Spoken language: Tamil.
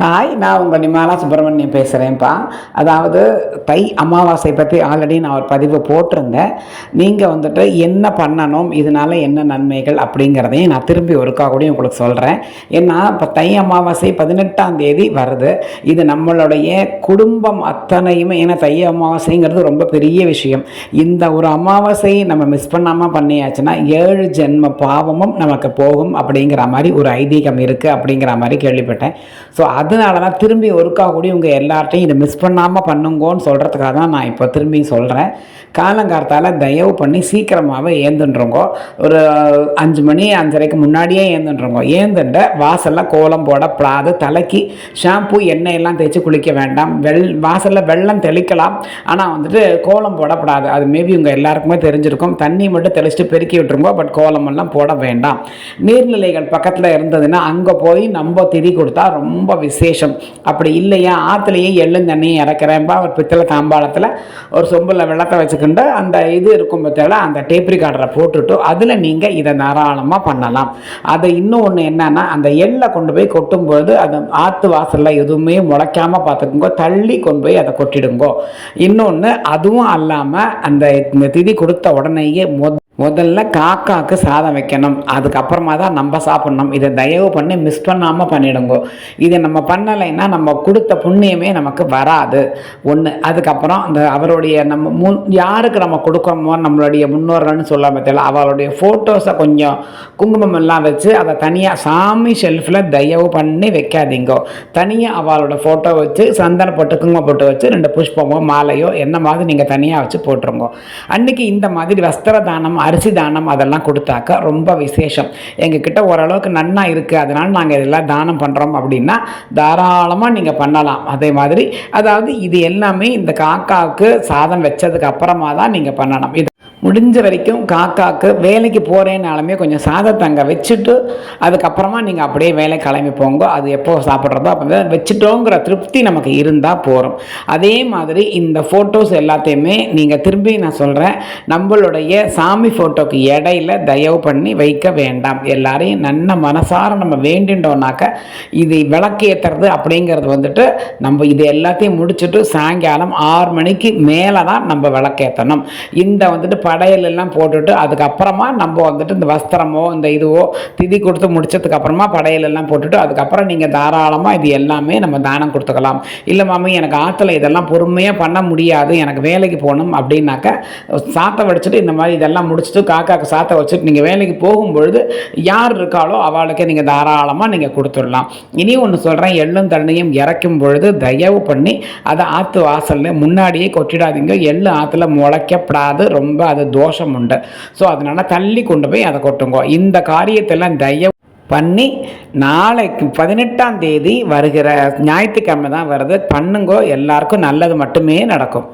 ஹாய் நான் உங்கள் நிமாலா சுப்பிரமணியம் பேசுகிறேன்ப்பா அதாவது தை அமாவாசை பற்றி ஆல்ரெடி நான் ஒரு பதிவு போட்டிருந்தேன். நீங்கள் வந்துட்டு என்ன பண்ணணும் இதனால் என்ன நன்மைகள் அப்படிங்கிறதையும் நான் திரும்பி ஒருக்கா கூட உங்களுக்கு சொல்கிறேன் ஏன்னா இப்போ தை அமாவாசை பதினெட்டாம் தேதி வருது. இது நம்மளுடைய குடும்பம் அத்தனையுமே ஏன்னா தை அமாவாசைங்கிறது ரொம்ப பெரிய விஷயம். இந்த ஒரு அமாவாசையை நம்ம மிஸ் பண்ணாமல் பண்ணியாச்சுன்னா ஏழு ஜென்ம பாவமும் நமக்கு போகும் அப்படிங்கிற மாதிரி ஒரு ஐதீகம் இருக்குது அப்படிங்கிற மாதிரி கேள்விப்பட்டேன். ஸோ அது அதனால தான் திரும்பி ஒருக்கா கூடி உங்கள் எல்லார்ட்டையும் இதை மிஸ் பண்ணாமல் பண்ணுங்கோன்னு சொல்கிறதுக்காக தான் நான் இப்போ திரும்பி சொல்கிறேன் காலங்காலத்தால் தயவு பண்ணி சீக்கிரமாகவே ஏந்துன்றோங்கோ. ஒரு அஞ்சு மணி அஞ்சரைக்கு முன்னாடியே ஏந்துன்றோங்கோ. ஏந்துண்ட வாசலில் கோலம் போடப்படாது தலைக்கு ஷாம்பு எண்ணெய் எல்லாம் தேய்ச்சி குளிக்க வேண்டாம். வெள் வாசலில் வெள்ளம் தெளிக்கலாம். ஆனால் வந்துட்டு கோலம் போடப்படாது. அது மேபி உங்கள் எல்லாருக்குமே தெரிஞ்சிருக்கும். தண்ணி மட்டும் தெளிச்சுட்டு பெருக்கி விட்டுருங்கோ. பட் கோலமெல்லாம் போட வேண்டாம். நீர்நிலைகள் பக்கத்தில் இருந்ததுன்னா அங்கே போய் நம்ம திதி கொடுத்தா ரொம்ப விசேஷம். அப்படி இல்லையா? ஆற்றுலையே எள்ளும் தண்ணியும் இறக்குறேன்பா ஒரு பித்தளை தாம்பாளத்தில் ஒரு சொம்பில் வெள்ளத்தை வச்சுக்கிண்டு அந்த இது இருக்கும் பற்றியில் அந்த டேப் ரெக்கார்டரை போட்டுட்டு அதில் நீங்கள் இதை தாராளமாக பண்ணலாம். அதை இன்னும் ஒன்று என்னன்னா அந்த எள்ளை கொண்டு போய் கொட்டும்பொழுது அது ஆற்று வாசலில் எதுவுமே முளைக்காமல் பார்த்துக்குங்கோ. தள்ளி கொண்டு போய் அதை கொட்டிடுங்கோ. இன்னொன்று அதுவும் அல்லாமல் அந்த இந்த திதி கொடுத்த உடனேயே மொத முதல்ல காக்காவுக்கு சாதம் வைக்கணும். அதுக்கப்புறமா தான் நம்ம சாப்பிட்ணும். இதை தயவு பண்ணி மிஸ் பண்ணாமல் பண்ணிடுங்க. இதை நம்ம பண்ணலைன்னா நம்ம கொடுத்த புண்ணியமே நமக்கு வராது. ஒன்று அதுக்கப்புறம் அந்த அவருடைய நம்ம முன் யாருக்கு நம்ம கொடுக்கணுமோ நம்மளுடைய முன்னோர்கள்னு சொல்ல பற்றில அவளுடைய ஃபோட்டோஸை கொஞ்சம் குங்குமம் எல்லாம் வச்சு அதை தனியாக சாமி ஷெல்ஃபில் தயவு பண்ணி வைக்காதீங்க. தனியாக அவளோட ஃபோட்டோ வச்சு சந்தன போட்டு குங்குமம் போட்டு வச்சு ரெண்டு புஷ்பமோ மாலையோ என்ன மாதிரி நீங்கள் தனியாக வச்சு போட்டுருங்க. அன்றைக்கி இந்த மாதிரி வஸ்திர தானம் அரிசி தானம் அதெல்லாம் கொடுத்தாக்க ரொம்ப விசேஷம். எங்ககிட்ட ஓரளவுக்கு நன்னா இருக்குது அதனால் நாங்கள் இதெல்லாம் தானம் பண்ணுறோம் அப்படின்னா தாராளமாக நீங்கள் பண்ணலாம். அதே மாதிரி அதாவது இது எல்லாமே இந்த காக்காவுக்கு சாதம் வச்சதுக்கு அப்புறமா தான் நீங்கள் பண்ணணும் இது முடிஞ்ச வரைக்கும் காக்காக்கு வேலைக்கு போகிறேனாலுமே கொஞ்சம் சாதத்தை அங்கே வச்சுட்டு அதுக்கப்புறமா நீங்கள் அப்படியே வேலை கிளம்பி போங்க. அது எப்போ சாப்பிட்றதோ அப்போ வச்சுட்டோங்கிற திருப்தி நமக்கு இருந்தால் போகிறோம் அதே மாதிரி இந்த ஃபோட்டோஸ் எல்லாத்தையுமே நீங்கள் திரும்பி நான் சொல்கிறேன் நம்மளுடைய சாமி ஃபோட்டோக்கு இடையில தயவு பண்ணி வைக்க வேண்டாம். எல்லாரையும் நல்ல மனசார நம்ம வேண்டின்றோம்னாக்க இது விளக்கு ஏற்றுறது அப்படிங்கிறது வந்துட்டு நம்ம இது எல்லாத்தையும் முடிச்சுட்டு சாயங்காலம் ஆறு மணிக்கு மேலே தான் நம்ம விளக்கேற்றணும் இந்த வந்துட்டு படையலெல்லாம் போட்டுட்டு அதுக்கப்புறமா நம்ம வந்துட்டு இந்த வஸ்திரமோ இந்த இதுவோ திதி கொடுத்து முடிச்சதுக்கப்புறமா படையலெல்லாம் போட்டுட்டு அதுக்கப்புறம் நீங்கள் தாராளமாக இது எல்லாமே நம்ம தானம் கொடுத்துக்கலாம். இல்லை மாமி எனக்கு ஆற்றுல இதெல்லாம் பொறுமையாக பண்ண முடியாது. எனக்கு வேலைக்கு போகணும் அப்படின்னாக்கா சாத்தை வடிச்சிட்டு இந்த மாதிரி இதெல்லாம் முடிச்சுட்டு காக்காக்கு சாத்தை வச்சுட்டு நீங்கள் வேலைக்கு போகும்பொழுது யார் இருக்காளோ அவளுக்கு நீங்கள் தாராளமாக நீங்கள் கொடுத்துடலாம். இனி ஒன்று சொல்கிறேன் எள்ளும் தண்ணியும் இறக்கும் பொழுது தயவு பண்ணி அதை ஆற்று வாசலில் முன்னாடியே கொட்டிடாதீங்க. எள்ளு ஆற்றுல முளைக்கப்படாது. ரொம்ப அது அது தோஷம் உண்டு. ஸோ அதனால் தள்ளி கொண்டு போய் அதை கொட்டுங்கோ. இந்த காரியத்தெல்லாம் தயவு பண்ணி நாளைக்கு பதினெட்டாம் தேதி வருகிற ஞாயிற்றுக்கிழமை தான் வருது. பண்ணுங்கோ. எல்லாருக்கும் நல்லது மட்டுமே நடக்கும்.